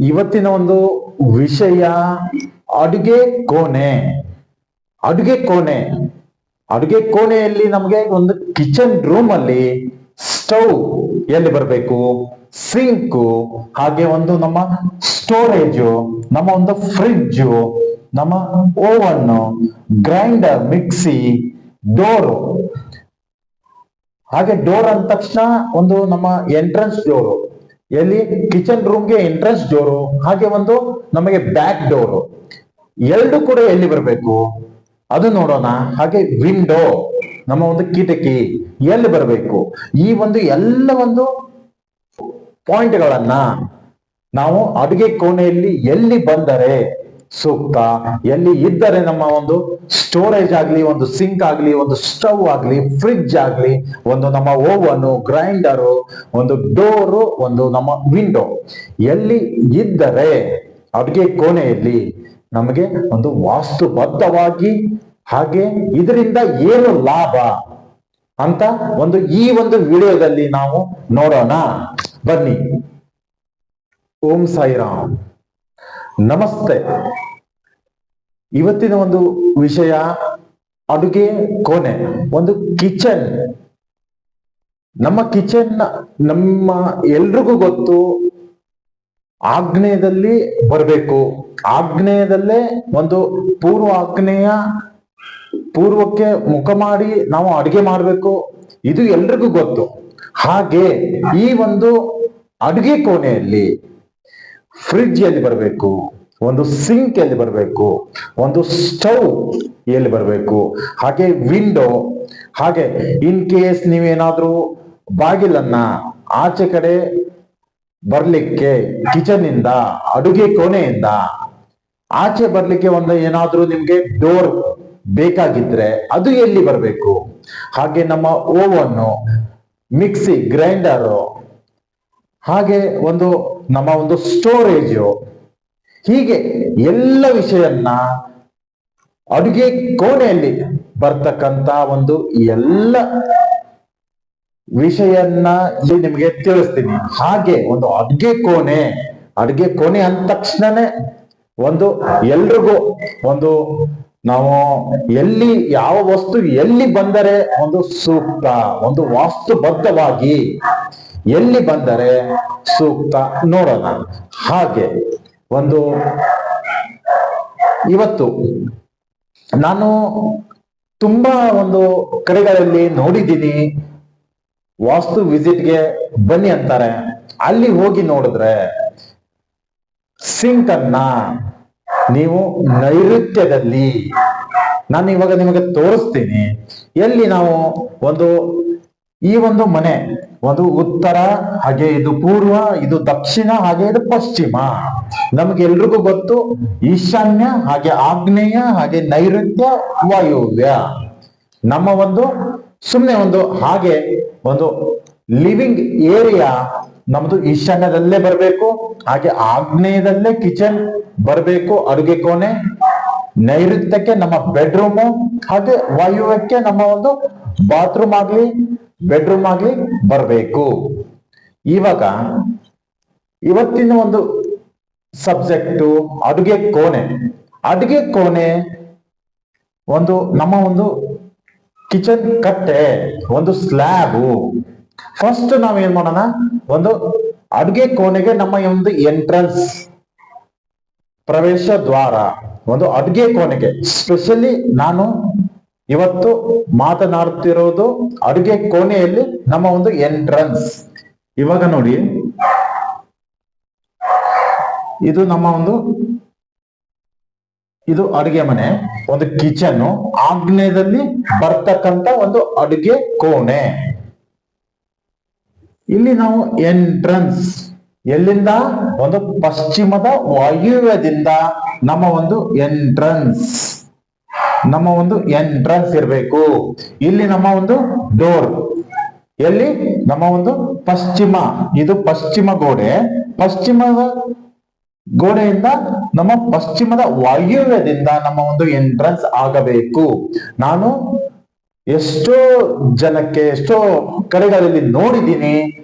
ಇವತ್ತಿನ ಒಂದು ವಿಷಯ ಅಡುಗೆ ಕೋಣೆ. ಅಡುಗೆ ಕೋಣೆ. ಅಡುಗೆ ಕೋಣೆಯಲ್ಲಿ ನಮಗೆ ಒಂದು ಕಿಚನ್ ರೂಮ್ ಅಲ್ಲಿ ಸ್ಟವ್ ಎಲ್ಲಿ ಬರಬೇಕು? ಸಿಂಕು ಹಾಗೆ ಒಂದು ನಮ್ಮ ಸ್ಟೋರೇಜು ನಮ್ಮ ಒಂದು ಫ್ರಿಡ್ಜು ನಮ್ಮ ಓವನ್ ಗ್ರೈಂಡರ್ ಮಿಕ್ಸಿ ಡೋರು ಹಾಗೆ ಡೋರ್ ಅಂದ ತಕ್ಷಣ ಒಂದು ನಮ್ಮ ಎಂಟ್ರೆನ್ಸ್ ಡೋರು ಎಲ್ಲಿ? ಕಿಚನ್ ರೂಮ್ಗೆ ಎಂಟ್ರೆನ್ಸ್ ಡೋರು ಹಾಗೆ ಒಂದು ನಮಗೆ ಬ್ಯಾಕ್ ಡೋರು ಎರಡು ಕೂಡ ಎಲ್ಲಿ ಬರಬೇಕು? ಅದು ನೋಡೋಣ. ಹಾಗೆ ವಿಂಡೋ ನಮ್ಮ ಒಂದು ಕಿಟಕಿ, ಎಲ್ಲಿ ಬರಬೇಕು? ಈ ಒಂದು ಎಲ್ಲ ಒಂದು ಪಾಯಿಂಟ್ಗಳನ್ನ ನಾವು ಅಡುಗೆ ಕೋಣೆಯಲ್ಲಿ ಎಲ್ಲಿ ಬಂದರೆ ಸೂಕ್ತ. ಎಲ್ಲಿ ಇದ್ದರೆ ನಮ್ಮ ಒಂದು ಸ್ಟೋರೇಜ್ ಆಗಲಿ, ಒಂದು ಸಿಂಕ್ ಆಗಲಿ, ಒಂದು ಸ್ಟವ್ ಆಗಲಿ ಫ್ರಿಡ್ಜ್ ಆಗಲಿ, ಒಂದು ನಮ್ಮ ಓವನು ಗ್ರೈಂಡರು ಒಂದು ಡೋರು ಒಂದು ನಮ್ಮ ವಿಂಡೋ ಎಲ್ಲಿ ಇದ್ದರೆ ಅಡುಗೆ ಕೋಣೆಯಲ್ಲಿ ನಮಗೆ ಒಂದು ವಾಸ್ತುಬದ್ಧವಾಗಿ ಹಾಗೆ ಇದರಿಂದ ಏನು ಲಾಭ ಅಂತ ಒಂದು ಈ ಒಂದು ವಿಡಿಯೋದಲ್ಲಿ ನಾವು ನೋಡೋಣ. ಬನ್ನಿ. ಓಂ ಸಾಯಿರಾಮ್. ನಮಸ್ತೆ. ಇವತ್ತಿನ ಒಂದು ವಿಷಯ ಅಡುಗೆ ಕೋಣೆ, ಒಂದು ಕಿಚನ್. ನಮ್ಮ ಕಿಚನ್ ನಮ್ಮ ಎಲ್ರಿಗೂ ಗೊತ್ತು ಆಗ್ನೇಯದಲ್ಲಿ ಬರಬೇಕು. ಆಗ್ನೇಯದಲ್ಲೇ ಒಂದು ಪೂರ್ವ ಆಗ್ನೇಯ ಪೂರ್ವಕ್ಕೆ ಮುಖ ಮಾಡಿ ನಾವು ಅಡುಗೆ ಮಾಡಬೇಕು. ಇದು ಎಲ್ರಿಗೂ ಗೊತ್ತು. ಹಾಗೆ ಈ ಒಂದು ಅಡುಗೆ ಕೋಣೆಯಲ್ಲಿ ಫ್ರಿಡ್ಜ್ ಎಲ್ಲಿ ಬರಬೇಕು. ಒಂದು ಸಿಂಕ್ ಎಲ್ಲಿ ಬರಬೇಕು? ಒಂದು ಸ್ಟವ್ ಎಲ್ಲಿ ಬರಬೇಕು? ಹಾಗೆ ವಿಂಡೋ ಹಾಗೆ ಇನ್ ಕೇಸ್ ನೀವೇನಾದ್ರೂ ಬಾಗಿಲನ್ನ ಆಚೆ ಕಡೆ ಬರ್ಲಿಕ್ಕೆ ಕಿಚನ್ ಇಂದ ಅಡುಗೆ ಕೋಣೆಯಿಂದ ಆಚೆ ಬರ್ಲಿಕ್ಕೆ ಒಂದು ಏನಾದ್ರೂ ನಿಮ್ಗೆ ಡೋರ್ ಬೇಕಾಗಿದ್ರೆ ಅದು ಎಲ್ಲಿ ಬರಬೇಕು? ಹಾಗೆ ನಮ್ಮ ಓವನ್ ಮಿಕ್ಸಿ ಗ್ರೈಂಡರು ಹಾಗೆ ಒಂದು ನಮ್ಮ ಒಂದು ಸ್ಟೋರೇಜು ಹೀಗೆ ಎಲ್ಲ ವಿಷಯನ್ನ ಅಡುಗೆ ಕೋಣೆಯಲ್ಲಿ ಬರ್ತಕ್ಕಂತ ಒಂದು ಎಲ್ಲ ವಿಷಯನ್ನ ಇಲ್ಲಿ ನಿಮಗೆ ತಿಳಿಸ್ತೀನಿ. ಹಾಗೆ ಒಂದು ಅಡ್ಗೆ ಕೋಣೆ ಅಡ್ಗೆ ಕೋಣೆ ಅಂದ ತಕ್ಷಣನೇ ಒಂದು ಎಲ್ರಿಗೂ ಒಂದು ನಾವು ಎಲ್ಲಿ ಯಾವ ವಸ್ತು ಎಲ್ಲಿ ಬಂದರೆ ಒಂದು ಸೂಕ್ತ, ಒಂದು ವಾಸ್ತುಬದ್ಧವಾಗಿ ಎಲ್ಲಿ ಬಂದರೆ ಸೂಕ್ತ ನೋಡೋಣ. ಹಾಗೆ ಒಂದು ಇವತ್ತು ನಾನು ತುಂಬಾ ಒಂದು ಕಡೆಗಳಲ್ಲಿ ನೋಡಿದ್ದೀನಿ. ವಾಸ್ತು ವಿಸಿಟ್ಗೆ ಬನ್ನಿ ಅಂತಾರೆ. ಅಲ್ಲಿ ಹೋಗಿ ನೋಡಿದ್ರೆ ಸಿಂಕ್ ಅನ್ನ ನೀವು ನೈಋತ್ಯದಲ್ಲಿ ನಾನು ಇವಾಗ ನಿಮಗೆ ತೋರಿಸ್ತೀನಿ. ಎಲ್ಲಿ ನಾವು ಒಂದು ಈ ಒಂದು ಮನೆ ಒಂದು ಉತ್ತರ, ಹಾಗೆ ಇದು ಪೂರ್ವ, ಇದು ದಕ್ಷಿಣ, ಹಾಗೆ ಇದು ಪಶ್ಚಿಮ. ನಮ್ಗೆಲ್ರಿಗೂ ಗೊತ್ತು, ಈಶಾನ್ಯ, ಹಾಗೆ ಆಗ್ನೇಯ, ಹಾಗೆ ನೈಋತ್ಯ, ವಾಯುವ್ಯ. ನಮ್ಮ ಒಂದು ಸುಮ್ಮನೆ ಒಂದು, ಹಾಗೆ ಒಂದು ಲಿವಿಂಗ್ ಏರಿಯಾ, ನಮ್ದು ಈಶಾನ್ಯದಲ್ಲೇ ಬರಬೇಕು, ಹಾಗೆ ಆಗ್ನೇಯದಲ್ಲೇ ಕಿಚನ್ ಬರಬೇಕು, ಅಡುಗೆ ಕೋಣೆ, ನೈಋತ್ಯಕ್ಕೆ ನಮ್ಮ ಬೆಡ್ರೂಮು, ಹಾಗೆ ವಾಯುವ್ಯಕ್ಕೆ ನಮ್ಮ ಒಂದು ಬಾತ್ರೂಮ್ ಆಗ್ಲಿ ಬೆಡ್ರೂಮ್ ಆಗಿ ಬರಬೇಕು. ಇವಾಗ ಇವತ್ತಿನ ಒಂದು ಸಬ್ಜೆಕ್ಟು ಅಡುಗೆ ಕೋಣೆ. ಅಡುಗೆ ಕೋಣೆ ಒಂದು ನಮ್ಮ ಒಂದು ಕಿಚನ್ ಕಟ್ಟೆ, ಒಂದು ಸ್ಲ್ಯಾಬು ಫಸ್ಟ್ ನಾವು ಏನ್ ಮಾಡೋಣ? ಒಂದು ಅಡುಗೆ ಕೋಣೆಗೆ ನಮ್ಮ ಒಂದು ಎಂಟ್ರನ್ಸ್ ಪ್ರವೇಶ ದ್ವಾರ. ಒಂದು ಅಡುಗೆ ಕೋಣೆಗೆ. ಸ್ಪೆಷಲಿ ನಾನು ಇವತ್ತು ಮಾತನಾಡುತ್ತಿರೋದು ಅಡುಗೆ ಕೋಣೆಯಲ್ಲಿ ನಮ್ಮ ಒಂದು ಎಂಟ್ರನ್ಸ್ ಇವಾಗ ನೋಡಿ. ಇದು ನಮ್ಮ ಒಂದು, ಇದು ಅಡುಗೆ ಮನೆ, ಒಂದು ಕಿಚನ್ ಆಗ್ನೇಯದಲ್ಲಿ ಬರ್ತಕ್ಕಂತ ಒಂದು ಅಡುಗೆ ಕೋಣೆ. ಇಲ್ಲಿ ನಾವು ಎಂಟ್ರನ್ಸ್ ಎಲ್ಲಿಂದ? ಒಂದು ಪಶ್ಚಿಮದ ವಾಯುವ್ಯದಿಂದ ನಮ್ಮ ಒಂದು ಎಂಟ್ರನ್ಸ್ ನಮ್ಮ ಒಂದು ಎಂಟ್ರನ್ಸ್ ಇರಬೇಕು. ಇಲ್ಲಿ ನಮ್ಮ ಒಂದು ಡೋರ್ ಎಲ್ಲಿ? ನಮ್ಮ ಒಂದು ಪಶ್ಚಿಮ. ಇದು ಪಶ್ಚಿಮ ಗೋಡೆ. ಪಶ್ಚಿಮದ ಗೋಡೆಯಿಂದ ನಮ್ಮ ಪಶ್ಚಿಮದ ವಾಯುವ್ಯದಿಂದ ನಮ್ಮ ಒಂದು ಎಂಟ್ರನ್ಸ್ ಆಗಬೇಕು. ನಾನು ಎಷ್ಟೋ ಜನಕ್ಕೆ, ಎಷ್ಟೋ ಕಡೆಗಳಲ್ಲಿ ನೋಡಿದ್ದೀನಿ,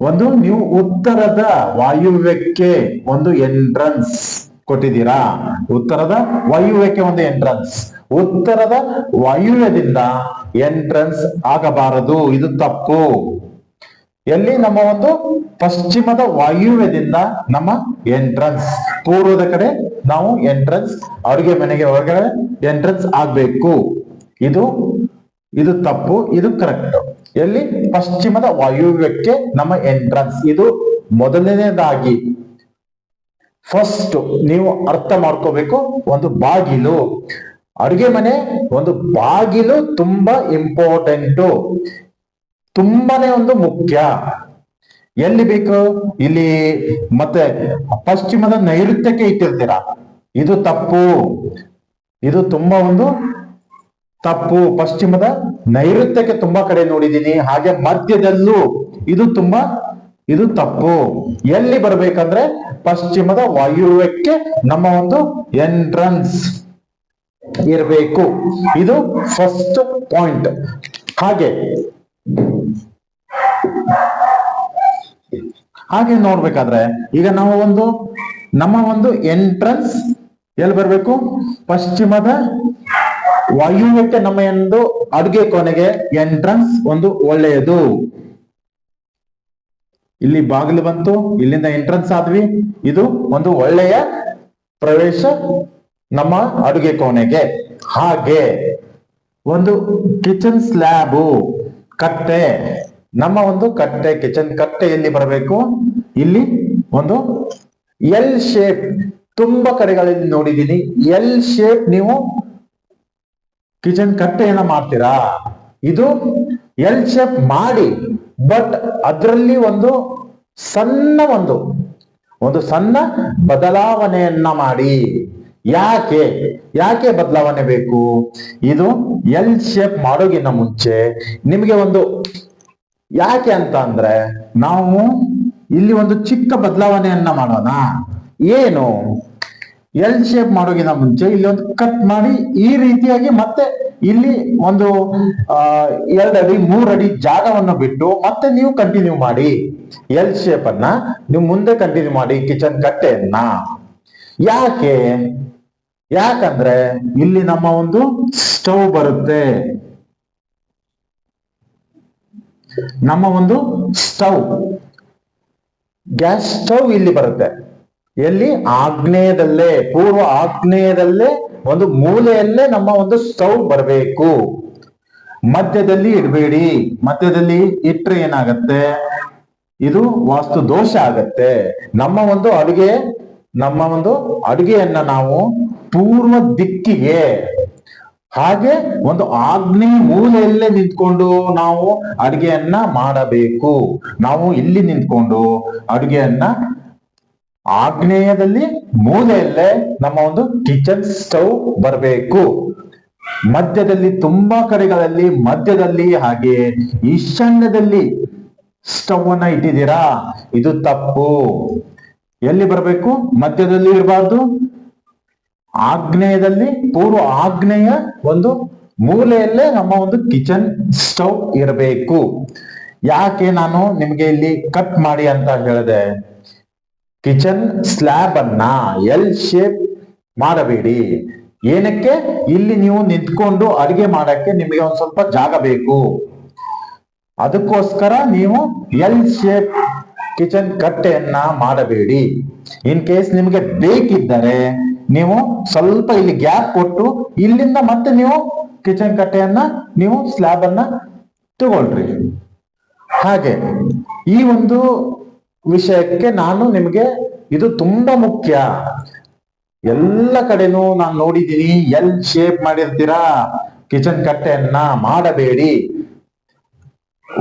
ಒಂದು ನೀವು ಉತ್ತರದ ವಾಯುವ್ಯಕ್ಕೆ ಒಂದು ಎಂಟ್ರನ್ಸ್ ಕೊಟ್ಟಿದ್ದೀರಾ? ಉತ್ತರದ ವಾಯುವ್ಯಕ್ಕೆ ಒಂದು ಎಂಟ್ರನ್ಸ್ ಉತ್ತರದ ವಾಯುವ್ಯದಿಂದ ಎಂಟ್ರೆನ್ಸ್ ಆಗಬಾರದು. ಇದು ತಪ್ಪು. ಎಲ್ಲಿ? ನಮ್ಮ ಒಂದು ಪಶ್ಚಿಮದ ವಾಯುವ್ಯದಿಂದ ನಮ್ಮ ಎಂಟ್ರೆನ್ಸ್ ಪೂರ್ವದ ಕಡೆ ನಾವು ಎಂಟ್ರೆನ್ಸ್ ಅಡುಗೆ ಮನೆಗೆ ಹೊರಗಡೆ ಎಂಟ್ರೆನ್ಸ್ ಆಗ್ಬೇಕು. ಇದು ಇದು ತಪ್ಪು, ಇದು ಕರೆಕ್ಟ್ ಎಲ್ಲಿ? ಪಶ್ಚಿಮದ ವಾಯುವ್ಯಕ್ಕೆ ನಮ್ಮ ಎಂಟ್ರೆನ್ಸ್ ಇದು ಮೊದಲನೇದಾಗಿ. ಫಸ್ಟ್ ನೀವು ಅರ್ಥ ಮಾಡ್ಕೋಬೇಕು, ಒಂದು ಬಾಗಿಲು. ಅಡುಗೆ ಮನೆ ಒಂದು ಬಾಗಿಲು ತುಂಬಾ ಇಂಪಾರ್ಟೆಂಟು ತುಂಬಾನೇ ಒಂದು ಮುಖ್ಯ. ಎಲ್ಲಿ ಬೇಕು? ಇಲ್ಲಿ ಮತ್ತೆ ಪಶ್ಚಿಮದ ನೈಋತ್ಯಕ್ಕೆ ಇಟ್ಟಿರ್ತೀರಾ. ಇದು ತಪ್ಪು. ಇದು ತುಂಬಾ ಒಂದು ತಪ್ಪು. ಪಶ್ಚಿಮದ ನೈಋತ್ಯಕ್ಕೆ ತುಂಬಾ ಕಡೆ ನೋಡಿದ್ದೀನಿ. ಹಾಗೆ ಮಧ್ಯದಲ್ಲೂ ಇದು ತುಂಬಾ, ಇದು ತಪ್ಪು. ಎಲ್ಲಿ ಬರ್ಬೇಕಂದ್ರೆ ಪಶ್ಚಿಮದ ವಾಯುವ್ಯಕ್ಕೆ ನಮ್ಮ ಒಂದು ಎಂಟ್ರನ್ಸ್ ಇರಬೇಕು. ಇದು ಫಸ್ಟ್ ಪಾಯಿಂಟ್ ಹಾಗೆ. ಹಾಗೆ ನೋಡ್ಬೇಕಾದ್ರೆ, ಈಗ ನಾವು ಒಂದು, ನಮ್ಮ ಒಂದು ಎಂಟ್ರೆನ್ಸ್ ಎಲ್ಲಿ ಬರಬೇಕು? ಪಶ್ಚಿಮದ ವಾಯುವ್ಯಕ್ಕೆ ನಮ್ಮ ಎಂದು ಅಡುಗೆ ಕೊನೆಗೆ ಎಂಟ್ರೆನ್ಸ್ ಒಂದು ಒಳ್ಳೆಯದು. ಇಲ್ಲಿ ಬಾಗಿಲು ಬಂತು, ಇಲ್ಲಿಂದ ಎಂಟ್ರೆನ್ಸ್ ಆದ್ವಿ. ಇದು ಒಂದು ಒಳ್ಳೆಯ ಪ್ರವೇಶ ನಮ್ಮ ಅಡುಗೆ ಕೋಣೆಗೆ. ಹಾಗೆ ಒಂದು ಕಿಚನ್ ಸ್ಲ್ಯಾಬು ಕಟ್ಟೆ. ನಮ್ಮ ಒಂದು ಕಟ್ಟೆ ಕಿಚನ್ ಕಟ್ಟೆ ಎಲ್ಲಿ ಬರಬೇಕು? ಇಲ್ಲಿ ಒಂದು ಎಲ್ ಶೇಪ್ ತುಂಬಾ ಕಡೆಗಳಲ್ಲಿ ನೋಡಿದ್ದೀನಿ. ಎಲ್ ಶೇಪ್ ನೀವು ಕಿಚನ್ ಕಟ್ಟೆಯನ್ನ ಮಾಡ್ತೀರಾ? ಇದು ಎಲ್ ಶೇಪ್ ಮಾಡಿ ಬಟ್ ಅದರಲ್ಲಿ ಒಂದು ಸಣ್ಣ ಒಂದು ಒಂದು ಸಣ್ಣ ಬದಲಾವಣೆಯನ್ನ ಮಾಡಿ. ಯಾಕೆ ಯಾಕೆ ಬದಲಾವಣೆ ಬೇಕು? ಇದು ಎಲ್ ಶೇಪ್ ಮಾಡೋಗಿನ ಮುಂಚೆ ನಿಮಗೆ ಒಂದು ಯಾಕೆ ಅಂತ ಅಂದ್ರೆ ನಾವು ಇಲ್ಲಿ ಒಂದು ಚಿಕ್ಕ ಬದಲಾವಣೆಯನ್ನ ಮಾಡೋಣ. ಏನು? ಎಲ್ ಶೇಪ್ ಮಾಡೋಗಿನ ಮುಂಚೆ ಇಲ್ಲಿ ಒಂದು ಕಟ್ ಮಾಡಿ ಈ ರೀತಿಯಾಗಿ ಮತ್ತೆ ಇಲ್ಲಿ ಒಂದು ಎರಡು ಅಡಿ ಮೂರು ಅಡಿ ಜಾಗವನ್ನು ಬಿಟ್ಟು ಮತ್ತೆ ನೀವು ಕಂಟಿನ್ಯೂ ಮಾಡಿ. ಎಲ್ ಶೇಪ್ ಅನ್ನ ನೀವು ಮುಂದೆ ಕಂಟಿನ್ಯೂ ಮಾಡಿ ಕಿಚನ್ ಕಟ್ಟೆಯನ್ನ. ಯಾಕೆ? ಯಾಕಂದ್ರೆ ಇಲ್ಲಿ ನಮ್ಮ ಒಂದು ಸ್ಟವ್ ಬರುತ್ತೆ. ನಮ್ಮ ಒಂದು ಸ್ಟವ್ ಗ್ಯಾಸ್ ಸ್ಟವ್ ಇಲ್ಲಿ ಬರುತ್ತೆ. ಎಲ್ಲಿ? ಆಗ್ನೇಯದಲ್ಲೇ, ಪೂರ್ವ ಆಗ್ನೇಯದಲ್ಲೇ, ಒಂದು ಮೂಲೆಯಲ್ಲೇ ನಮ್ಮ ಒಂದು ಸ್ಟವ್ ಬರಬೇಕು. ಮಧ್ಯದಲ್ಲಿ ಇಡಬೇಡಿ. ಮಧ್ಯದಲ್ಲಿ ಇಟ್ರೆ ಏನಾಗತ್ತೆ? ಇದು ವಾಸ್ತು ದೋಷ ಆಗತ್ತೆ. ನಮ್ಮ ಒಂದು ಅಡುಗೆ, ನಮ್ಮ ಒಂದು ಅಡುಗೆಯನ್ನ ನಾವು ಪೂರ್ವ ದಿಕ್ಕಿಗೆ. ಹಾಗೆ ಒಂದು ಆಗ್ನೇಯ ಮೂಲೆಯಲ್ಲೇ ನಿಂತ್ಕೊಂಡು ನಾವು ಅಡುಗೆಯನ್ನ ಮಾಡಬೇಕು. ನಾವು ಇಲ್ಲಿ ನಿಂತ್ಕೊಂಡು ಅಡುಗೆಯನ್ನ ಆಗ್ನೇಯದಲ್ಲಿ ಮೂಲೆಯಲ್ಲೇ ನಮ್ಮ ಒಂದು ಕಿಚನ್ ಸ್ಟವ್ ಬರಬೇಕು. ಮಧ್ಯದಲ್ಲಿ ತುಂಬಾ ಕಡೆಗಳಲ್ಲಿ ಮಧ್ಯದಲ್ಲಿ ಹಾಗೆ ಈಶಾನ್ಯದಲ್ಲಿ ಸ್ಟವ್ ಅನ್ನ ಇಟ್ಟಿದ್ದೀರಾ? ಇದು ತಪ್ಪು. ಎಲ್ಲಿ ಬರಬೇಕು? ಮಧ್ಯದಲ್ಲಿ ಇರಬಾರ್ದು? ಆಗ್ನೇಯದಲ್ಲಿ ಪೂರ್ವ ಆಗ್ನೇಯ ಒಂದು ಮೂಲೆಯಲ್ಲೇ ನಮ್ಮ ಒಂದು ಕಿಚನ್ ಸ್ಟೌವ್ ಇರಬೇಕು. ಯಾಕೆ ನಾನು ನಿಮ್ಗೆ ಇಲ್ಲಿ ಕಟ್ ಮಾಡಿ ಅಂತ ಹೇಳಿದೆ? ಕಿಚನ್ ಸ್ಲ್ಯಾಬ್ ಅನ್ನ ಎಲ್ ಶೇಪ್ ಮಾಡಬೇಡಿ. ಏನಕ್ಕೆ? ಇಲ್ಲಿ ನೀವು ನಿಂತ್ಕೊಂಡು ಅಡಿಗೆ ಮಾಡಕ್ಕೆ ನಿಮಗೆ ಒಂದ್ ಸ್ವಲ್ಪ ಜಾಗ ಬೇಕು. ಅದಕ್ಕೋಸ್ಕರ ನೀವು ಎಲ್ ಶೇಪ್ ಕಿಚನ್ ಕಟ್ಟೆಯನ್ನ ಮಾಡಬೇಡಿ. ಇನ್ ಕೇಸ್ ನಿಮಗೆ ಬೇಕಿದ್ದರೆ ನೀವು ಸ್ವಲ್ಪ ಇಲ್ಲಿ ಗ್ಯಾಪ್ ಕೊಟ್ಟು ಇಲ್ಲಿಂದ ಮತ್ತೆ ನೀವು ಕಿಚನ್ ಕಟ್ಟೆಯನ್ನ ನೀವು ಸ್ಲ್ಯಾಬ್ ಅನ್ನ ತಗೊಳ್ರಿ. ಹಾಗೆ ಈ ಒಂದು ವಿಷಯಕ್ಕೆ ನಾನು ನಿಮಗೆ ಇದು ತುಂಬಾ ಮುಖ್ಯ. ಎಲ್ಲ ಕಡೆನೂ ನಾನು ನೋಡಿದ್ದೀನಿ, ಎಲ್ ಶೇಪ್ ಮಾಡಿರ್ತೀರಾ? ಕಿಚನ್ ಕಟ್ಟೆಯನ್ನ ಮಾಡಬೇಡಿ.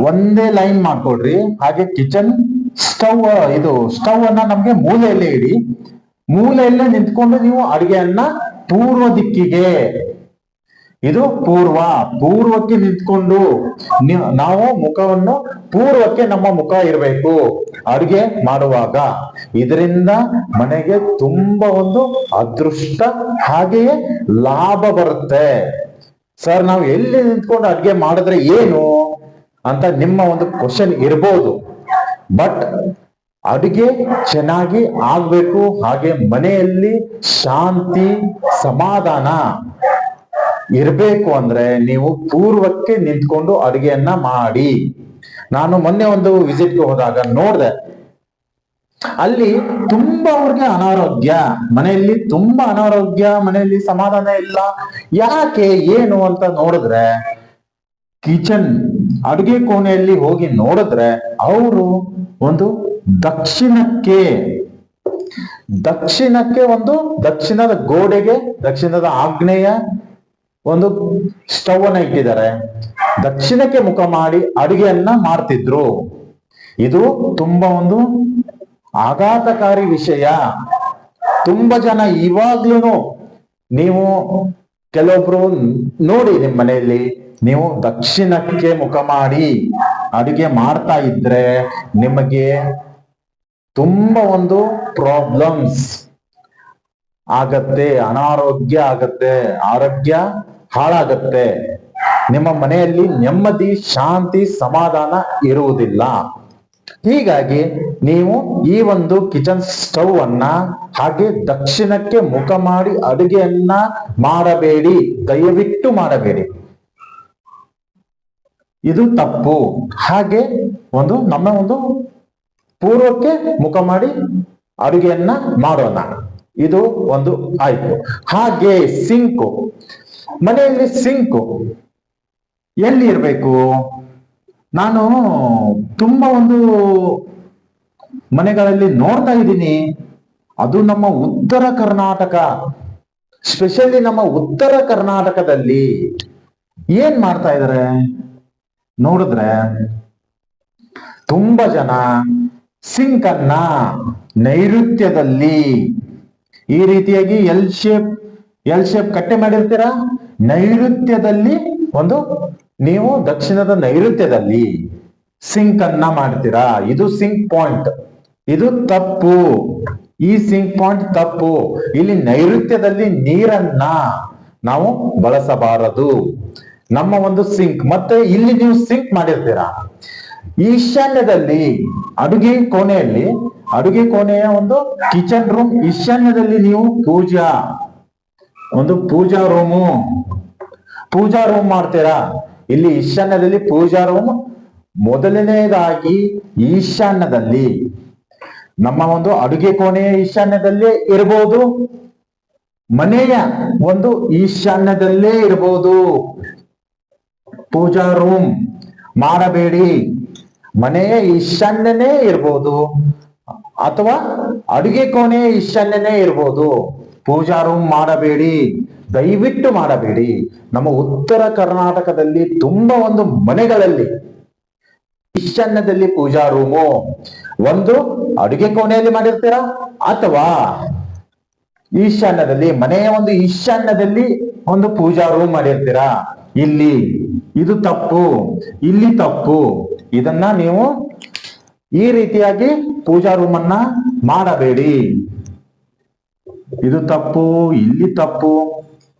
ಒಂದೇ ಲೈನ್ ಮಾಡ್ಕೊಡ್ರಿ ಹಾಗೆ ಕಿಚನ್ ಸ್ಟವ್ ಇದು ಸ್ಟವ್ ಅನ್ನ ನಮ್ಗೆ ಮೂಲೆಯಲ್ಲೇ ಇಡಿ. ಮೂಲೆಯಲ್ಲೇ ನಿಂತ್ಕೊಂಡು ನೀವು ಅಡಿಗೆಯನ್ನ ಪೂರ್ವ ದಿಕ್ಕಿಗೆ. ಇದು ಪೂರ್ವ, ಪೂರ್ವಕ್ಕೆ ನಿಂತ್ಕೊಂಡು ನೀವು ಮುಖವನ್ನು ಪೂರ್ವಕ್ಕೆ ನಮ್ಮ ಮುಖ ಇರಬೇಕು. ಅಡುಗೆ ಮಾಡುವಾಗ ಇದರಿಂದ ಮನೆಗೆ ತುಂಬಾ ಒಂದು ಅದೃಷ್ಟ, ಹಾಗೆಯೇ ಲಾಭ ಬರುತ್ತೆ. ಸರ್, ನಾವು ಎಲ್ಲಿ ನಿಂತ್ಕೊಂಡು ಅಡುಗೆ ಮಾಡಿದ್ರೆ ಏನು ಅಂತ ನಿಮ್ಮ ಒಂದು ಕ್ವಶನ್ ಇರ್ಬೋದು. ಬಟ್ ಅಡುಗೆ ಚೆನ್ನಾಗಿ ಆಗ್ಬೇಕು, ಹಾಗೆ ಮನೆಯಲ್ಲಿ ಶಾಂತಿ, ಸಮಾಧಾನ ಇರಬೇಕು ಅಂದ್ರೆ ನೀವು ಪೂರ್ವಕ್ಕೆ ನಿಂತ್ಕೊಂಡು ಅಡುಗೆಯನ್ನ ಮಾಡಿ. ನಾನು ಮೊನ್ನೆ ಒಂದು ವಿಸಿಟ್ಗೆ ಹೋದಾಗ ನೋಡ್ದೆ. ಅಲ್ಲಿ ತುಂಬಾ ಅವ್ರಿಗೆ ಅನಾರೋಗ್ಯ. ಮನೆಯಲ್ಲಿ ತುಂಬಾ ಅನಾರೋಗ್ಯ, ಮನೆಯಲ್ಲಿ ಸಮಾಧಾನ ಇಲ್ಲ. ಯಾಕೆ, ಏನು ಅಂತ ನೋಡಿದ್ರೆ ಕಿಚನ್ ಅಡುಗೆ ಕೋಣೆಯಲ್ಲಿ ಹೋಗಿ ನೋಡಿದ್ರೆ, ಅವರು ಒಂದು ದಕ್ಷಿಣಕ್ಕೆ ದಕ್ಷಿಣಕ್ಕೆ ಒಂದು ದಕ್ಷಿಣದ ಗೋಡೆಗೆ, ದಕ್ಷಿಣದ ಆಗ್ನೇಯ ಒಂದು ಸ್ಟವ್ ಅನ್ನ ಇಟ್ಟಿದ್ದಾರೆ. ದಕ್ಷಿಣಕ್ಕೆ ಮುಖ ಮಾಡಿ ಅಡುಗೆಯನ್ನ ಮಾಡ್ತಿದ್ರು. ಇದು ತುಂಬಾ ಒಂದು ಆಘಾತಕಾರಿ ವಿಷಯ. ತುಂಬಾ ಜನ ಇವಾಗ್ಲೂ ನೀವು ಕೆಲವೊಬ್ರು ನೋಡಿ ನಿಮ್ಮ ಮನೆಯಲ್ಲಿ, ನೀವು ದಕ್ಷಿಣಕ್ಕೆ ಮುಖ ಮಾಡಿ ಅಡುಗೆ ಮಾಡ್ತಾ ಇದ್ರೆ ನಿಮಗೆ ತುಂಬಾ ಒಂದು ಪ್ರಾಬ್ಲಮ್ಸ್ ಆಗತ್ತೆ, ಅನಾರೋಗ್ಯ ಆಗತ್ತೆ, ಆರೋಗ್ಯ ಹಾಳಾಗತ್ತೆ. ನಿಮ್ಮ ಮನೆಯಲ್ಲಿ ನೆಮ್ಮದಿ, ಶಾಂತಿ, ಸಮಾಧಾನ ಇರುವುದಿಲ್ಲ. ಹೀಗಾಗಿ ನೀವು ಈ ಒಂದು ಕಿಚನ್ ಸ್ಟವ್ ಅನ್ನ ಹಾಗೆ ದಕ್ಷಿಣಕ್ಕೆ ಮುಖ ಮಾಡಿ ಅಡುಗೆಯನ್ನ ಮಾಡಬೇಡಿ. ದಯವಿಟ್ಟು ಮಾಡಬೇಡಿ. ಇದು ತಪ್ಪು. ಹಾಗೆ ಒಂದು ನಮ್ಮ ಒಂದು ಪೂರ್ವಕ್ಕೆ ಮುಖ ಮಾಡಿ ಅಡುಗೆಯನ್ನ ಮಾಡೋಣ. ಇದು ಒಂದು ಆಯ್ತು. ಹಾಗೆ ಸಿಂಕು. ಮನೆಯಲ್ಲಿ ಸಿಂಕು. ಎಲ್ಲಿ ಇರಬೇಕು? ನಾನು ತುಂಬಾ ಒಂದು ಮನೆಗಳಲ್ಲಿ ನೋಡ್ತಾ ಇದ್ದೀನಿ. ಅದು ನಮ್ಮ ಉತ್ತರ ಕರ್ನಾಟಕ ಸ್ಪೆಷಲಿ ನಮ್ಮ ಉತ್ತರ ಕರ್ನಾಟಕದಲ್ಲಿ. ಏನ್ ಮಾಡ್ತಾ ಇದಾರೆ? ನೋಡಿದ್ರೆ ತುಂಬಾ ಜನ ಸಿಂಕ್ ಅನ್ನ ನೈಋತ್ಯದಲ್ಲಿ ಈ ರೀತಿಯಾಗಿ ಎಲ್ ಶೇಪ್ ಎಲ್ ಶೇಪ್ ಕಟ್ಟೆ ಮಾಡಿರ್ತೀರಾ? ನೈಋತ್ಯದಲ್ಲಿ ಒಂದು ನೀವು ದಕ್ಷಿಣದ ನೈಋತ್ಯದಲ್ಲಿ ಸಿಂಕ್ ಅನ್ನ ಮಾಡ್ತೀರಾ? ಇದು ಸಿಂಕ್ ಪಾಯಿಂಟ್. ಇದು ತಪ್ಪು. ಈ ಸಿಂಕ್ ಪಾಯಿಂಟ್ ತಪ್ಪು. ಇಲ್ಲಿ ನೈಋತ್ಯದಲ್ಲಿ ನೀರನ್ನ ನಾವು ಬಳಸಬಾರದು. ನಮ್ಮ ಒಂದು ಸಿಂಕ್. ಮತ್ತೆ ಇಲ್ಲಿ ನೀವು ಸಿಂಕ್ ಮಾಡಿರ್ತೀರಾ? ಈಶಾನ್ಯದಲ್ಲಿ ಅಡುಗೆ ಕೋಣೆಯಲ್ಲಿ, ಅಡುಗೆ ಕೋಣೆಯ ಒಂದು ಕಿಚನ್ ರೂಮ್ ಈಶಾನ್ಯದಲ್ಲಿ ನೀವು ಪೂಜಾ. ಒಂದು ಪೂಜಾ ರೂಮು. ಪೂಜಾ ರೂಮ್ ಮಾಡ್ತೀರಾ? ಇಲ್ಲಿ ಈಶಾನ್ಯದಲ್ಲಿ ಪೂಜಾ ರೂಮ್, ಮೊದಲನೇದಾಗಿ ಈಶಾನ್ಯದಲ್ಲಿ. ನಮ್ಮ ಒಂದು ಅಡುಗೆ ಕೋಣೆಯ ಈಶಾನ್ಯದಲ್ಲೇ ಇರಬಹುದು ಮನೆಯ ಒಂದು ಈಶಾನ್ಯದಲ್ಲೇ ಇರಬಹುದು ಪೂಜಾ ರೂಮ್. ಮಾಡಬೇಡಿ. ಮನೆಯ ಈಶಾನ್ಯನೇ ಇರ್ಬೋದು. ಅಥವಾ ಅಡುಗೆ ಕೋಣೆ ಈಶಾನ್ಯನೇ ಇರ್ಬೋದು. ಪೂಜಾ ರೂಮ್ ಮಾಡಬೇಡಿ, ದಯವಿಟ್ಟು ಮಾಡಬೇಡಿ. ನಮ್ಮ ಉತ್ತರ ಕರ್ನಾಟಕದಲ್ಲಿ ತುಂಬಾ ಒಂದು ಮನೆಗಳಲ್ಲಿ ಈಶಾನ್ಯದಲ್ಲಿ ಪೂಜಾ ರೂಮು ಒಂದು ಅಡುಗೆ ಕೋಣೆಯಲ್ಲಿ ಮಾಡಿರ್ತೀರಾ? ಅಥವಾ ಈಶಾನ್ಯದಲ್ಲಿ ಮನೆಯ ಒಂದು ಈಶಾನ್ಯದಲ್ಲಿ ಒಂದು ಪೂಜಾ ರೂಮ್ ಮಾಡಿರ್ತೀರಾ? ಇಲ್ಲಿ. ಇದು ತಪ್ಪು. ಇಲ್ಲಿ ತಪ್ಪು. ಇದನ್ನ ನೀವು ಈ ರೀತಿಯಾಗಿ ಪೂಜಾ ರೂಮ್ ಅನ್ನ ಮಾಡಬೇಡಿ. ಇದು ತಪ್ಪು, ಇಲ್ಲಿ ತಪ್ಪು.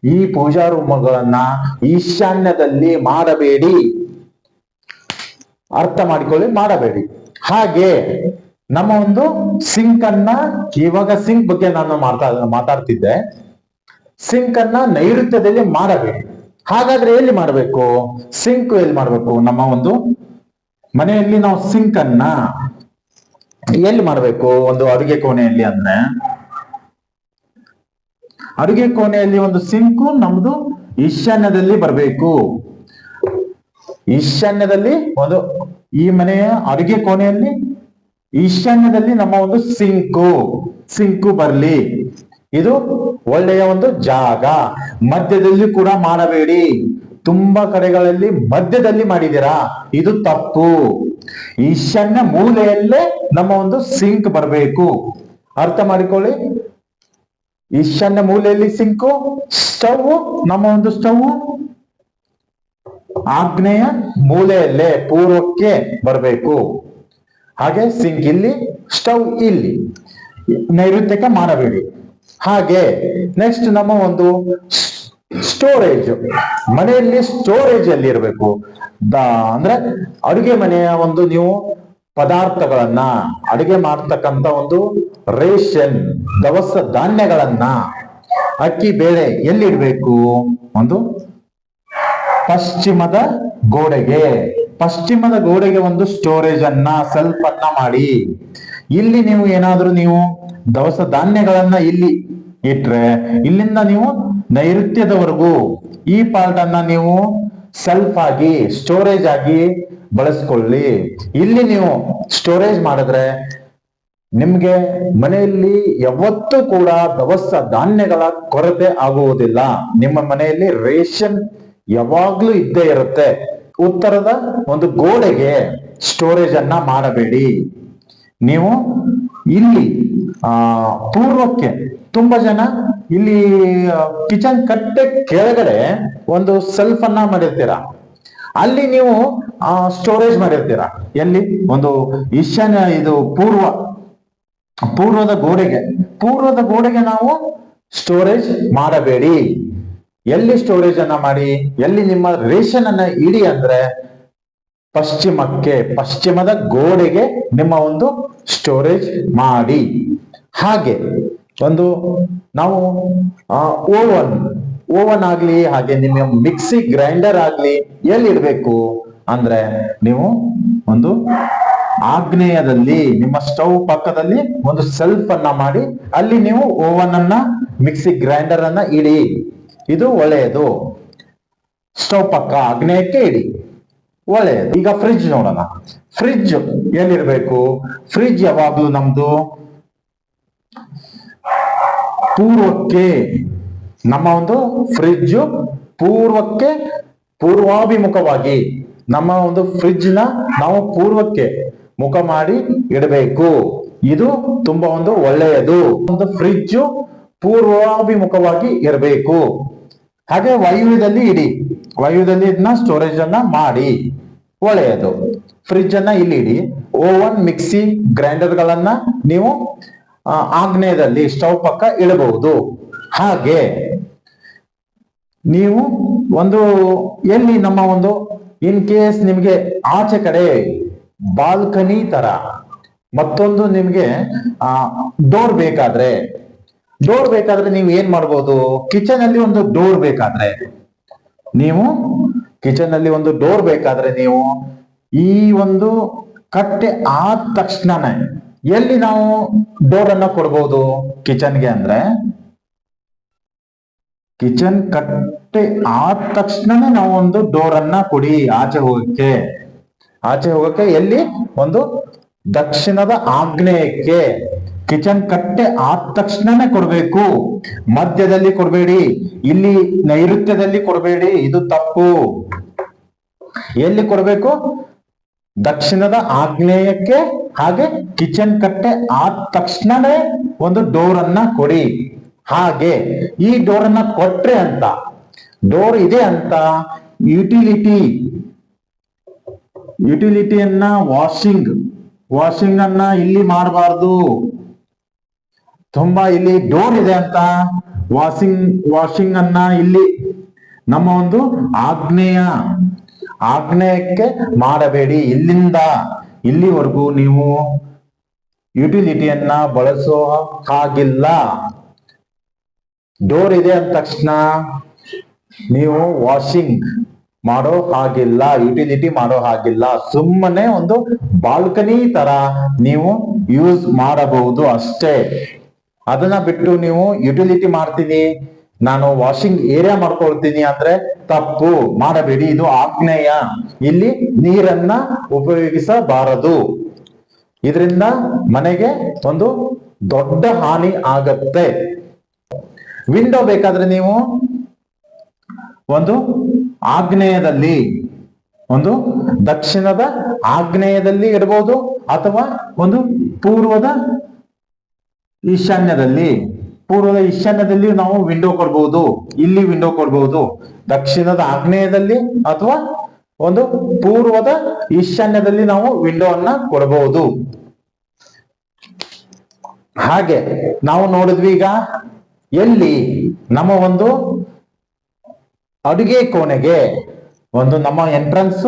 ಈ ಪೂಜಾ ರೂಮ್ಗಳನ್ನ ಈಶಾನ್ಯದಲ್ಲಿ ಮಾಡಬೇಡಿ. ಅರ್ಥ ಮಾಡಿಕೊಳ್ಳಿ, ಮಾಡಬೇಡಿ. ಹಾಗೆ ನಮ್ಮ ಒಂದು ಸಿಂಕ್ ಅನ್ನ, ಇವಾಗ ಸಿಂಕ್ ಬಗ್ಗೆ ನಾನು ಮಾಡ್ತಾ ಮಾತಾಡ್ತಿದ್ದೆ. ಸಿಂಕ್ ಅನ್ನ ನೈಋತ್ಯದಲ್ಲಿ ಮಾಡಬೇಡಿ. ಹಾಗಾದ್ರೆ ಎಲ್ಲಿ ಮಾಡಬೇಕು? ಸಿಂಕ್ ಎಲ್ಲಿ ಮಾಡಬೇಕು? ನಮ್ಮ ಒಂದು ಮನೆಯಲ್ಲಿ ನಾವು ಸಿಂಕ್ ಅನ್ನ ಎಲ್ಲಿ ಮಾಡಬೇಕು? ಒಂದು ಅಡುಗೆ ಕೋಣೆಯಲ್ಲಿ ಅಂದ್ರೆ? ಅಡುಗೆ ಕೋಣೆಯಲ್ಲಿ ಒಂದು ಸಿಂಕು ನಮ್ದು ಈಶಾನ್ಯದಲ್ಲಿ ಬರಬೇಕು. ಈಶಾನ್ಯದಲ್ಲಿ ಒಂದು ಈ ಮನೆಯ ಅಡುಗೆ ಕೋಣೆಯಲ್ಲಿ ಈಶಾನ್ಯದಲ್ಲಿ ನಮ್ಮ ಒಂದು ಸಿಂಕು ಸಿಂಕು ಬರ್ಲಿ. ಇದು ಒಳ್ಳೆಯ ಒಂದು ಜಾಗ. ಮಧ್ಯದಲ್ಲಿ ಕೂಡ ಮಾಡಬೇಡಿ. ತುಂಬಾ ಕಡೆಗಳಲ್ಲಿ ಮಧ್ಯದಲ್ಲಿ ಮಾಡಿದ್ದೀರಾ? ಇದು ತಪ್ಪು. ಈಶಾನ್ಯ ಮೂಲೆಯಲ್ಲೇ ನಮ್ಮ ಒಂದು ಸಿಂಕ್ ಬರಬೇಕು. ಅರ್ಥ ಮಾಡಿಕೊಳ್ಳಿ. ಈಶಾನ್ಯ ಮೂಲೆಯಲ್ಲಿ ಸಿಂಕು, ಸ್ಟವ್, ನಮ್ಮ ಒಂದು ಸ್ಟವ್, ಆಗ್ನೇಯ ಮೂಲೆಯಲ್ಲೇ ಪೂರ್ವಕ್ಕೆ ಬರಬೇಕು. ಹಾಗೆ ಸಿಂಕ್ ಇಲ್ಲಿ, ಸ್ಟವ್ ಇಲ್ಲಿ. ನೈಋತ್ಯಕ್ಕೆ ಮಾಡಬೇಡಿ ಹಾಗೆ ನೆಕ್ಸ್ಟ್ ನಮ್ಮ ಒಂದು ಸ್ಟೋರೇಜ್ ಮನೆಯಲ್ಲಿ ಸ್ಟೋರೇಜ್ ಅಲ್ಲಿ ಇರಬೇಕು. ದ, ಅಂದ್ರೆ ಅಡುಗೆ ಮನೆಯ ಒಂದು ನೀವು ಪದಾರ್ಥಗಳನ್ನ, ಅಡುಗೆ ಮಾಡ್ತಕ್ಕಂತ ಒಂದು ರೇಷನ್, ದವಸ ಧಾನ್ಯಗಳನ್ನ ಅಕ್ಕಿ, ಬೇಳೆ ಎಲ್ಲಿ ಇಡಬೇಕು ಒಂದು ಪಶ್ಚಿಮದ ಗೋಡೆಗೆ. ಪಶ್ಚಿಮದ ಗೋಡೆಗೆ ಒಂದು ಸ್ಟೋರೇಜ್ ಅನ್ನ ಸೆಲ್ಫ್ ಅನ್ನ ಮಾಡಿ. ಇಲ್ಲಿ ನೀವು ಏನಾದ್ರೂ ನೀವು ದವಸ ಧಾನ್ಯಗಳನ್ನ ಇಲ್ಲಿ ಇಟ್ರೆ, ಇಲ್ಲಿಂದ ನೀವು ನೈಋತ್ಯದವರೆಗೂ ಈ ಪಾರ್ಟ್ ಅನ್ನ ನೀವು ಸೆಲ್ಫ್ ಆಗಿ ಸ್ಟೋರೇಜ್ ಆಗಿ ಬಳಸ್ಕೊಳ್ಳಿ. ಇಲ್ಲಿ ನೀವು ಸ್ಟೋರೇಜ್ ಮಾಡಿದ್ರೆ ನಿಮ್ಗೆ ಮನೆಯಲ್ಲಿ ಯಾವತ್ತೂ ಕೂಡ ದವಸ ಧಾನ್ಯಗಳ ಕೊರತೆ ಆಗುವುದಿಲ್ಲ. ನಿಮ್ಮ ಮನೆಯಲ್ಲಿ ರೇಷನ್ ಯಾವಾಗ್ಲೂ ಇದ್ದೇ ಇರುತ್ತೆ. ಉತ್ತರದ ಒಂದು ಗೋಡೆಗೆ ಸ್ಟೋರೇಜ್ ಅನ್ನ ಮಾಡಬೇಡಿ. ನೀವು ಇಲ್ಲಿ ಆ, ಪೂರ್ವಕ್ಕೆ ತುಂಬಾ ಜನ ಇಲ್ಲಿ ಕಿಚನ್ ಕಟ್ಟೆ ಕೆಳಗಡೆ ಒಂದು ಸೆಲ್ಫ್ ಅನ್ನ ಮಾಡಿರ್ತೀರಾ? ಅಲ್ಲಿ ನೀವು ಸ್ಟೋರೇಜ್ ಮಾಡಿರ್ತೀರಾ? ಎಲ್ಲಿ? ಒಂದು ಈಶಾನ್ಯ, ಇದು ಪೂರ್ವ, ಪೂರ್ವದ ಗೋಡೆಗೆ. ಪೂರ್ವದ ಗೋಡೆಗೆ ನಾವು ಸ್ಟೋರೇಜ್ ಮಾಡಬೇಡಿ. ಎಲ್ಲಿ ಸ್ಟೋರೇಜ್ ಅನ್ನ ಮಾಡಿ? ಎಲ್ಲಿ ನಿಮ್ಮ ರೇಷನ್ ಅನ್ನ ಇಡಿ ಅಂದ್ರೆ ಪಶ್ಚಿಮಕ್ಕೆ, ಪಶ್ಚಿಮದ ಗೋಡೆಗೆ ನಿಮ್ಮ ಒಂದು ಸ್ಟೋರೇಜ್ ಮಾಡಿ. ಹಾಗೆ ಒಂದು ನಾವು ಓವನ್ ಓವನ್ ಆಗ್ಲಿ, ಹಾಗೆ ನಿಮ್ಮ ಮಿಕ್ಸಿ ಗ್ರೈಂಡರ್ ಆಗ್ಲಿ ಎಲ್ಲಿ ಇಡ್ಬೇಕು ಅಂದ್ರೆ ನೀವು ಒಂದು ಆಗ್ನೇಯದಲ್ಲಿ, ನಿಮ್ಮ ಸ್ಟವ್ ಪಕ್ಕದಲ್ಲಿ ಒಂದು ಸೆಲ್ಫ್ ಅನ್ನ ಮಾಡಿ, ಅಲ್ಲಿ ನೀವು ಓವನ್ ಅನ್ನ, ಮಿಕ್ಸಿ ಗ್ರೈಂಡರ್ ಅನ್ನ ಇಡಿ. ಇದು ಒಳ್ಳೆಯದು. ಸ್ಟವ್ ಪಕ್ಕ ಆಗ್ನೇಯಕ್ಕೆ ಇಡಿ. ಒಳ್ಳೆಯದು. ಈಗ ಫ್ರಿಡ್ಜ್ ನೋಡೋಣ. ಫ್ರಿಡ್ಜ್ ಎಲ್ಲಿರ್ಬೇಕು? ಫ್ರಿಡ್ಜ್ ಯಾವಾಗ್ಲೂ ನಮ್ದು ಪೂರ್ವಕ್ಕೆ ನಮ್ಮ ಒಂದು ಫ್ರಿಡ್ಜ್ ಪೂರ್ವಕ್ಕೆ ಪೂರ್ವಾಭಿಮುಖವಾಗಿ ನಮ್ಮ ಒಂದು ಫ್ರಿಡ್ಜ್ನ ನಾವು ಪೂರ್ವಕ್ಕೆ ಮುಖ ಮಾಡಿ ಇಡಬೇಕು. ಇದು ತುಂಬಾ ಒಂದು ಒಳ್ಳೆಯದು. ಒಂದು ಫ್ರಿಡ್ಜ್ ಪೂರ್ವಾಭಿಮುಖವಾಗಿ ಇರಬೇಕು. ಹಾಗೆ ವಾಯುವ್ಯದಲ್ಲಿ ಇಡಿ. ವಾಯುವ್ಯದಲ್ಲಿ ಇದನ್ನ ಸ್ಟೋರೇಜ್ ಅನ್ನ ಮಾಡಿ. ಒಳ್ಳೆಯದು. ಫ್ರಿಡ್ಜ್ ಅನ್ನ ಇಲ್ಲಿ ಇಡಿ. ಓವನ್ ಮಿಕ್ಸಿ ಗ್ರೈಂಡರ್ ಗಳನ್ನ ನೀವು ಆಗ್ನೇಯದಲ್ಲಿ ಸ್ಟವ್ ಪಕ್ಕ ಇಡಬಹುದು. ಹಾಗೆ ನೀವು ಒಂದು ಎಲ್ಲಿ ನಮ್ಮ ಒಂದು ಇನ್ ಕೇಸ್ ನಿಮಗೆ ಆಚೆ ಕಡೆ ಬಾಲ್ಕನಿ ತರ ಮತ್ತೊಂದು ನಿಮ್ಗೆ, ಆ ಡೋರ್ ಬೇಕಾದ್ರೆ. ಡೋರ್ ಬೇಕಾದ್ರೆ ನೀವು ಏನ್ ಮಾಡ್ಬೋದು? ಕಿಚನ್ ಅಲ್ಲಿ ಒಂದು ಡೋರ್ ಬೇಕಾದ್ರೆ. ನೀವು ಕಿಚನ್ ಅಲ್ಲಿ ಒಂದು ಡೋರ್ ಬೇಕಾದ್ರೆ ನೀವು ಈ ಒಂದು ಕಟ್ಟೆ ಆದ ತಕ್ಷಣನೇ ಎಲ್ಲಿ ನಾವು ಡೋರ್ ಅನ್ನ ಕೊಡ್ಬೋದು ಕಿಚನ್ಗೆ ಅಂದ್ರೆ? ಕಿಚನ್ ಕಟ್ಟೆ ಆದ ತಕ್ಷಣನೇ ನಾವು ಒಂದು ಡೋರ್ ಅನ್ನ ಕೊಡಿ ಆಚೆ ಹೋಗಕ್ಕೆ. ಆಚೆ ಹೋಗಕ್ಕೆ ಎಲ್ಲಿ? ಒಂದು ದಕ್ಷಿಣದ ಆಗ್ನೇಯಕ್ಕೆ. ಕಿಚನ್ ಕಟ್ಟೆ ಆದ ತಕ್ಷಣನೇ ಕೊಡ್ಬೇಕು. ಮಧ್ಯದಲ್ಲಿ ಕೊಡ್ಬೇಡಿ, ಇಲ್ಲಿ ನೈಋತ್ಯದಲ್ಲಿ ಕೊಡ್ಬೇಡಿ, ಇದು ತಪ್ಪು. ಎಲ್ಲಿ ಕೊಡ್ಬೇಕು? ದಕ್ಷಿಣದ ಆಗ್ನೇಯಕ್ಕೆ ಹಾಗೆ ಕಿಚನ್ ಕಟ್ಟೆ ಆದ ತಕ್ಷಣವೇ ಒಂದು ಡೋರ್ ಅನ್ನ ಕೊಡಿ. ಹಾಗೆ ಈ ಡೋರ್ ಅನ್ನ ಕೊಟ್ರೆ ಅಂತ. ಡೋರ್ ಇದೆ ಅಂತ. ಯುಟಿಲಿಟಿ. ಯುಟಿಲಿಟಿಯನ್ನ ವಾಷಿಂಗ್. ವಾಷಿಂಗ್ ಅನ್ನ ಇಲ್ಲಿ ಮಾಡಬಾರ್ದು. ತುಂಬಾ ಇಲ್ಲಿ ಡೋರ್ ಇದೆ ಅಂತ. ವಾಷಿಂಗ್ ವಾಷಿಂಗ್ ಅನ್ನ ಇಲ್ಲಿ ನಮ್ಮ ಒಂದು ಆಗ್ನೇಯ ಆಗ್ನೇಯಕ್ಕೆ ಮಾಡಬೇಡಿ ಇಲ್ಲಿಂದ ಇಲ್ಲಿವರೆಗೂ ನೀವು ಯುಟಿಲಿಟಿಯನ್ನ ಬಳಸೋ ಹಾಗಿಲ್ಲ ಡೋರ್ ಇದೆ ಅಂದ ತಕ್ಷಣ ನೀವು ವಾಷಿಂಗ್ ಮಾಡೋ ಹಾಗಿಲ್ಲ ಯುಟಿಲಿಟಿ ಮಾಡೋ ಹಾಗಿಲ್ಲ ಸುಮ್ಮನೆ ಒಂದು ಬಾಲ್ಕನಿ ತರ ನೀವು ಯೂಸ್ ಮಾಡಬಹುದು ಅಷ್ಟೇ. ಅದನ್ನ ಬಿಟ್ಟು ನೀವು ಯುಟಿಲಿಟಿ ಮಾಡ್ತೀನಿ. ನಾನು ವಾಷಿಂಗ್ ಏರಿಯಾ ಮಾಡ್ಕೊಳ್ತೀನಿ ಅಂದ್ರೆ ತಪ್ಪು ಮಾಡಬೇಡಿ, ಇದು ಆಗ್ನೇಯ ಇಲ್ಲಿ ನೀರನ್ನ ಉಪಯೋಗಿಸಬಾರದು. ಇದರಿಂದ ಮನೆಗೆ ಒಂದು ದೊಡ್ಡ ಹಾನಿ ಆಗತ್ತೆ. ವಿಂಡೋ ಬೇಕಾದ್ರೆ ನೀವು ಒಂದು ಆಗ್ನೇಯದಲ್ಲಿ ಒಂದು ದಕ್ಷಿಣದ ಆಗ್ನೇಯದಲ್ಲಿ ಇಡಬಹುದು ಅಥವಾ ಒಂದು ಪೂರ್ವದ ಈಶಾನ್ಯದಲ್ಲಿ. ಪೂರ್ವದ ಈಶಾನ್ಯದಲ್ಲಿ ನಾವು ವಿಂಡೋ ಕೊಡ್ಬಹುದು ಇಲ್ಲಿ ವಿಂಡೋ ಕೊಡ್ಬಹುದು ದಕ್ಷಿಣದ ಆಗ್ನೇಯದಲ್ಲಿ ಅಥವಾ ಒಂದು ಪೂರ್ವದ ಈಶಾನ್ಯದಲ್ಲಿ ನಾವು ವಿಂಡೋ ಅನ್ನ ಕೊಡಬಹುದು ಹಾಗೆ ನಾವು ನೋಡಿದ್ವಿ ಈಗ ಎಲ್ಲಿ ನಮ್ಮ ಒಂದು ಅಡುಗೆ ಕೋಣೆಗೆ ಒಂದು ನಮ್ಮ ಎಂಟ್ರೆನ್ಸ್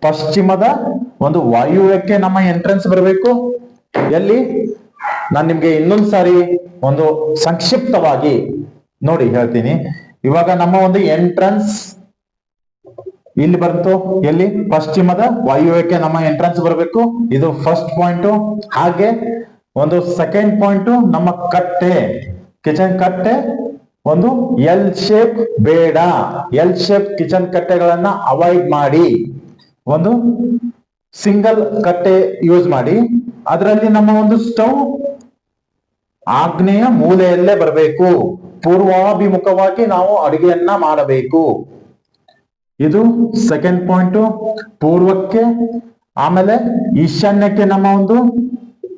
ಪಶ್ಚಿಮದ ಒಂದು ವಾಯುವ್ಯಕ್ಕೆ ನಮ್ಮ ಎಂಟ್ರೆನ್ಸ್ ಬರಬೇಕು. ಎಲ್ಲಿ? ನಾನು ನಿಮ್ಗೆ ಇನ್ನೊಂದು ಸಾರಿ ಒಂದು ಸಂಕ್ಷಿಪ್ತವಾಗಿ ನೋಡಿ ಹೇಳ್ತೀನಿ. ಇವಾಗ ನಮ್ಮ ಒಂದು ಎಂಟ್ರನ್ಸ್ ಇಲ್ಲಿ ಬಂತು ಎಲ್ಲಿ? ಪಶ್ಚಿಮದ ವಾಯುವ್ಯಕ್ಕೆ ನಮ್ಮ ಎಂಟ್ರೆನ್ಸ್ ಬರಬೇಕು. ಇದು ಫಸ್ಟ್ ಪಾಯಿಂಟ್ ಹಾಗೆ ಒಂದು ಸೆಕೆಂಡ್ ಪಾಯಿಂಟ್ ನಮ್ಮ ಕಟ್ಟೆ. ಕಿಚನ್ ಕಟ್ಟೆ, ಒಂದು ಎಲ್ ಶೇಪ್ ಬೇಡ. ಎಲ್ ಶೇಪ್ ಕಿಚನ್ ಕಟ್ಟೆಗಳನ್ನ ಅವಾಯ್ಡ್ ಮಾಡಿ. ಒಂದು ಸಿಂಗಲ್ ಕಟ್ಟೆ ಯೂಸ್ ಮಾಡಿ. ಅದರಲ್ಲಿ ನಮ್ಮ ಒಂದು ಸ್ಟವ್ ಆಗ್ನೇಯ ಮೂಲೆಯಲ್ಲೇ ಬರಬೇಕು. ಪೂರ್ವಾಭಿಮುಖವಾಗಿ ನಾವು ಅಡುಗೆಯನ್ನ ಮಾಡಬೇಕು. ಇದು ಸೆಕೆಂಡ್ ಪಾಯಿಂಟ್ ಪೂರ್ವಕ್ಕೆ, ಆಮೇಲೆ ಈಶಾನ್ಯಕ್ಕೆ ನಮ್ಮ ಒಂದು,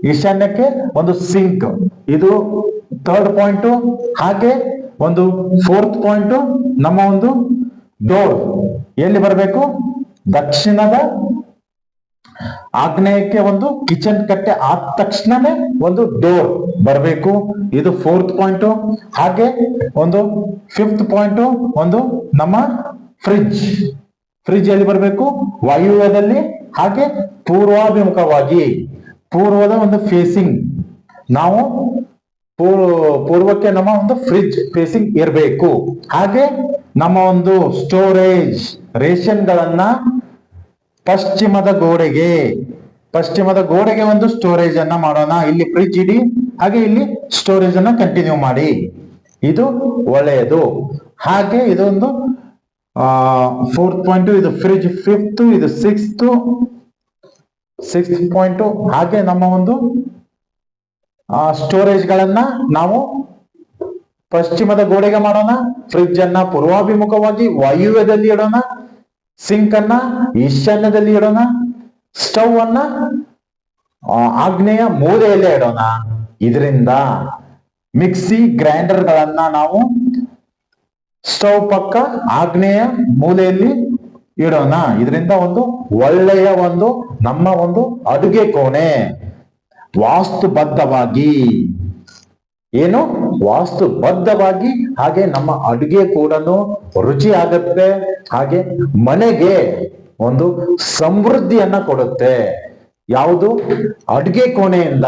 ಈಶಾನ್ಯಕ್ಕೆ ಒಂದು ಸಿಂಕ್ ಇದು ಥರ್ಡ್ ಪಾಯಿಂಟ್ ಹಾಗೆ ಒಂದು ಫೋರ್ತ್ ಪಾಯಿಂಟ್ ನಮ್ಮ ಒಂದು ಡೋರ್ ಎಲ್ಲಿ ಬರಬೇಕು? ದಕ್ಷಿಣದ ಆಗ್ನೇಯಕ್ಕೆ ಒಂದು ಕಿಚನ್ ಕಟ್ಟೆ ಆದ ತಕ್ಷಣನೇ ಒಂದು ಡೋರ್ ಬರಬೇಕು. ಇದು ಫೋರ್ತ್ ಪಾಯಿಂಟ್. ಹಾಗೆ ಒಂದು ಫಿಫ್ತ್ ಪಾಯಿಂಟ್, ಒಂದು ನಮ್ಮ ಫ್ರಿಜ್ ಫ್ರಿಡ್ಜ್ ಎಲ್ಲಿ ಬರಬೇಕು? ವಾಯುವ್ಯದಲ್ಲಿ, ಹಾಗೆ ಪೂರ್ವಾಭಿಮುಖವಾಗಿ. ಪೂರ್ವದ ಒಂದು ಫೇಸಿಂಗ್ ನಾವು ಪೂರ್ವ ಪೂರ್ವಕ್ಕೆ ನಮ್ಮ ಒಂದು ಫ್ರಿಜ್ ಫೇಸಿಂಗ್ ಇರಬೇಕು. ಹಾಗೆ ನಮ್ಮ ಒಂದು ಸ್ಟೋರೇಜ್ ರೇಷನ್ಗಳನ್ನ ಪಶ್ಚಿಮದ ಗೋಡೆಗೆ. ಪಶ್ಚಿಮದ ಗೋಡೆಗೆ ಒಂದು ಸ್ಟೋರೇಜ್ ಅನ್ನ ಮಾಡೋಣ. ಇಲ್ಲಿ ಫ್ರಿಜ್ ಇಡಿ, ಹಾಗೆ ಇಲ್ಲಿ ಸ್ಟೋರೇಜ್ ಅನ್ನ ಕಂಟಿನ್ಯೂ ಮಾಡಿ. ಇದು ಒಳ್ಳೆಯದು. ಹಾಗೆ ಇದೊಂದು ಫೋರ್ತ್ ಪಾಯಿಂಟ್ ಇದು ಫ್ರಿಜ್ ಫಿಫ್ತ್ ಇದು ಸಿಕ್ಸ್ತ್ ಸಿಕ್ಸ್ ಪಾಯಿಂಟ್ ಹಾಗೆ ನಮ್ಮ ಒಂದು ಸ್ಟೋರೇಜ್ ಗಳನ್ನ ನಾವು ಪಶ್ಚಿಮದ ಗೋಡೆಗೆ ಮಾಡೋಣ. ಫ್ರಿಜ್ ಅನ್ನ ಪೂರ್ವಾಭಿಮುಖವಾಗಿ ವಾಯುವ್ಯದಲ್ಲಿ ಇಡೋಣ. ಸಿಂಕ್ ಅನ್ನ, ಈಶಾನ್ಯದಲ್ಲಿ ಇಡೋಣ. ಸ್ಟವ್ ಅನ್ನ ಆಗ್ನೇಯ ಮೂಲೆಯಲ್ಲೇ ಇಡೋಣ. ಇದರಿಂದ ಮಿಕ್ಸಿ ಗ್ರೈಂಡರ್ ಗಳನ್ನ ನಾವು ಸ್ಟವ್ ಪಕ್ಕ ಆಗ್ನೇಯ ಮೂಲೆಯಲ್ಲಿ ಇಡೋಣ. ಇದರಿಂದ ಒಂದು ಒಳ್ಳೆಯ ಒಂದು ನಮ್ಮ ಒಂದು ಅಡುಗೆ ಕೋಣೆ. ವಾಸ್ತುಬದ್ಧವಾಗಿ. ಏನು? ವಾಸ್ತುಬದ್ಧವಾಗಿ ಹಾಗೆ ನಮ್ಮ ಅಡುಗೆ ಕೂಡ ರುಚಿ ಆಗತ್ತೆ ಹಾಗೆ ಮನೆಗೆ ಒಂದು ಸಮೃದ್ಧಿಯನ್ನ ಕೊಡುತ್ತೆ. ಯಾವುದು? ಅಡುಗೆ ಕೋಣೆಯಿಂದ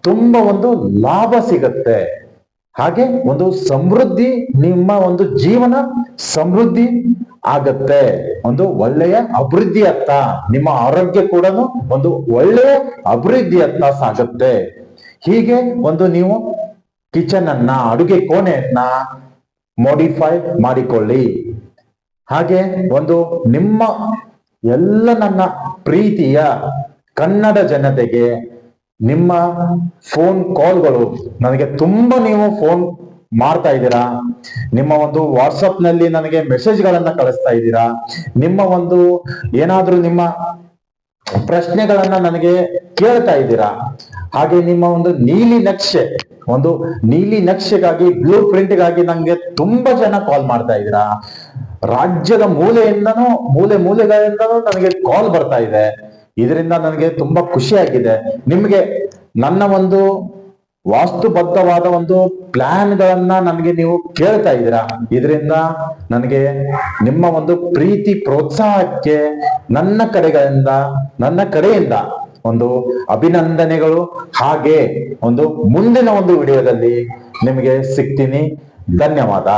ತುಂಬಾ ಒಂದು ಲಾಭ ಸಿಗತ್ತೆ. ಹಾಗೆ ಒಂದು ಸಮೃದ್ಧಿ, ನಿಮ್ಮ ಒಂದು ಜೀವನ ಸಮೃದ್ಧಿ ಆಗತ್ತೆ. ಒಂದು ಒಳ್ಳೆಯ ಅಭಿವೃದ್ಧಿಯತ್ತ, ನಿಮ್ಮ ಆರೋಗ್ಯ ಕೂಡ ಒಂದು ಒಳ್ಳೆಯ ಅಭಿವೃದ್ಧಿಯತ್ತ ಸಾಗತ್ತೆ. ಹೀಗೆ ಒಂದು ನೀವು ಕಿಚನ್ ಅನ್ನ ಅಡುಗೆ ಕೋಣೆಯನ್ನ ಮಾಡಿಫೈ ಮಾಡಿಕೊಳ್ಳಿ. ಹಾಗೆ ಒಂದು ನಿಮ್ಮ ಎಲ್ಲ ನನ್ನ ಪ್ರೀತಿಯ ಕನ್ನಡ ಜನತೆಗೆ ನಿಮ್ಮ ಫೋನ್ ಕಾಲ್ಗಳು ನನಗೆ ತುಂಬಾ ನೀವು ಫೋನ್ ಮಾಡ್ತಾ ಇದ್ದೀರಾ? ನಿಮ್ಮ ಒಂದು ವಾಟ್ಸಪ್ನಲ್ಲಿ ನನಗೆ ಮೆಸೇಜ್ ಗಳನ್ನ ಕಳಿಸ್ತಾ ಇದ್ದೀರಾ? ನಿಮ್ಮ ಒಂದು ಏನಾದ್ರೂ ನಿಮ್ಮ ಪ್ರಶ್ನೆಗಳನ್ನ ನನಗೆ ಕೇಳ್ತಾ ಇದ್ದೀರಾ? ಹಾಗೆ ನಿಮ್ಮ ಒಂದು ನೀಲಿ ನಕ್ಷೆ, ಒಂದು ನೀಲಿ ನಕ್ಷೆಗಾಗಿ ಬ್ಲೂ ಪ್ರಿಂಟ್ಗಾಗಿ ನಂಗೆ ತುಂಬಾ ಜನ ಕಾಲ್ ಮಾಡ್ತಾ ಇದ್ದೀರಾ. ರಾಜ್ಯದ ಮೂಲೆಯಿಂದನೂ, ಮೂಲೆ ಮೂಲೆಗಳಿಂದನೂ ನನಗೆ ಕಾಲ್ ಬರ್ತಾ ಇದೆ. ಇದರಿಂದ ನನಗೆ ತುಂಬಾ ಖುಷಿಯಾಗಿದೆ. ನಿಮ್ಗೆ ನನ್ನ ಒಂದು ವಾಸ್ತುಬದ್ಧವಾದ ಒಂದು ಪ್ಲಾನ್ ಗಳನ್ನ ನನಗೆ ನೀವು ಕೇಳ್ತಾ ಇದ್ದೀರಾ. ಇದರಿಂದ ನನಗೆ ನಿಮ್ಮ ಒಂದು ಪ್ರೀತಿ ಪ್ರೋತ್ಸಾಹಕ್ಕೆ ನನ್ನ ಕಡೆಗಳಿಂದ, ನನ್ನ ಕಡೆಯಿಂದ ಒಂದು ಅಭಿನಂದನೆಗಳು. ಹಾಗೆ ಒಂದು ಮುಂದಿನ ಒಂದು ವಿಡಿಯೋದಲ್ಲಿ ನಿಮಗೆ ಸಿಗ್ತೀನಿ. ಧನ್ಯವಾದ.